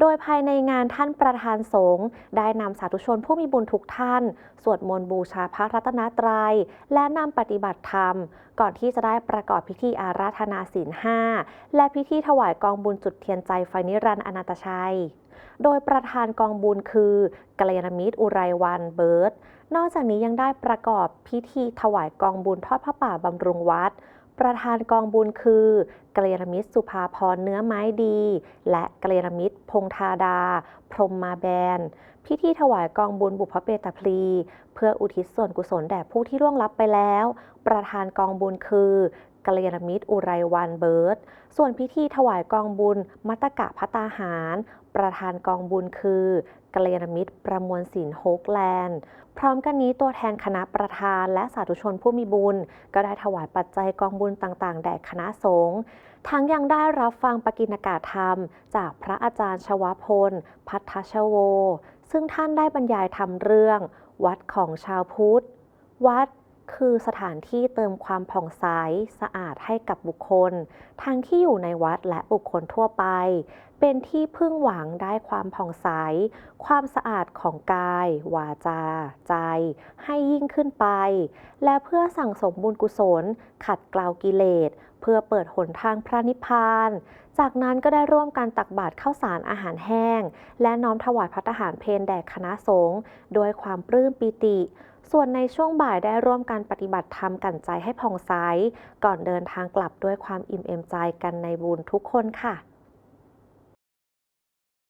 โดยภายในงานท่านประธานสงฆ์ได้นำสาธุชนผู้มีบุญทุกท่าน สวดมนต์บูชาพระรัตนตรัย และนำปฏิบัติธรรม ก่อนที่จะได้ประกอบพิธีอาราธนาศีลห้าและพิธีถวายกองบุญจุดเทียนใจไฟนิรันดร์อนันตชัย โดยประธานกองบุญคือกัลยาณมิตรอุไรวันเบิร์ตนอกจากนี้ยังได้ประกอบพิธีถวายกองบุญทอดพระป่าบำรุงวัด ประธานกองบุญคือเกลรมิตรสุภาพรเนื้อไม้ดี และเกลรมิตรพงธาดา พรหมมาแบน พิธีถวายกองบุญบุพเพตพลี เพื่ออุทิศส่วนกุศลแด่ผู้ที่ร่วงลับไปแล้ว ประธานกองบุญคือกัลยาณมิตรอุไรวันเบิร์ต ส่วนพิธีถวายกองบุญมัตกะพัตาหาร ประธานกองบุญคือกัลยาณมิตรประมวลศิลป์โฮกแลนด์ พร้อมกันนี้ตัวแทนคณะประธานและสาธุชนผู้มีบุญ ก็ได้ถวายปัจจัยกองบุญต่างๆ แด่คณะสงฆ์ทั้งยังได้รับฟังปกิณกาธรรม จากพระอาจารย์ชวพล พัทชโว ซึ่งท่านได้บรรยายธรรมเรื่อง วัดของชาวพุทธ วัด คือสถานที่เติมความผ่องใสสะอาดให้กับบุคคล ทั้งที่อยู่ในวัดและบุคคลทั่วไปเป็นที่พึ่งหวังได้ความผ่องใส ความสะอาดของกาย วาจา ใจ ให้ยิ่งขึ้นไป และเพื่อสั่งสมบุญกุศล ขัดเกลากิเลส เพื่อเปิดหนทางพระนิพพาน จากนั้นก็ได้ร่วมกันตักบาตรข้าวสารอาหารแห้ง และน้อมถวายพัตตาหารเพลแด่คณะสงฆ์ด้วยความปลื้มปิติส่วนในช่วงบ่ายได้ร่วมกันปฏิบัติธรรมกันใจให้ผ่องใส ก่อนเดินทางกลับด้วยความอิ่มเอมใจกันในบุญทุกคนค่ะ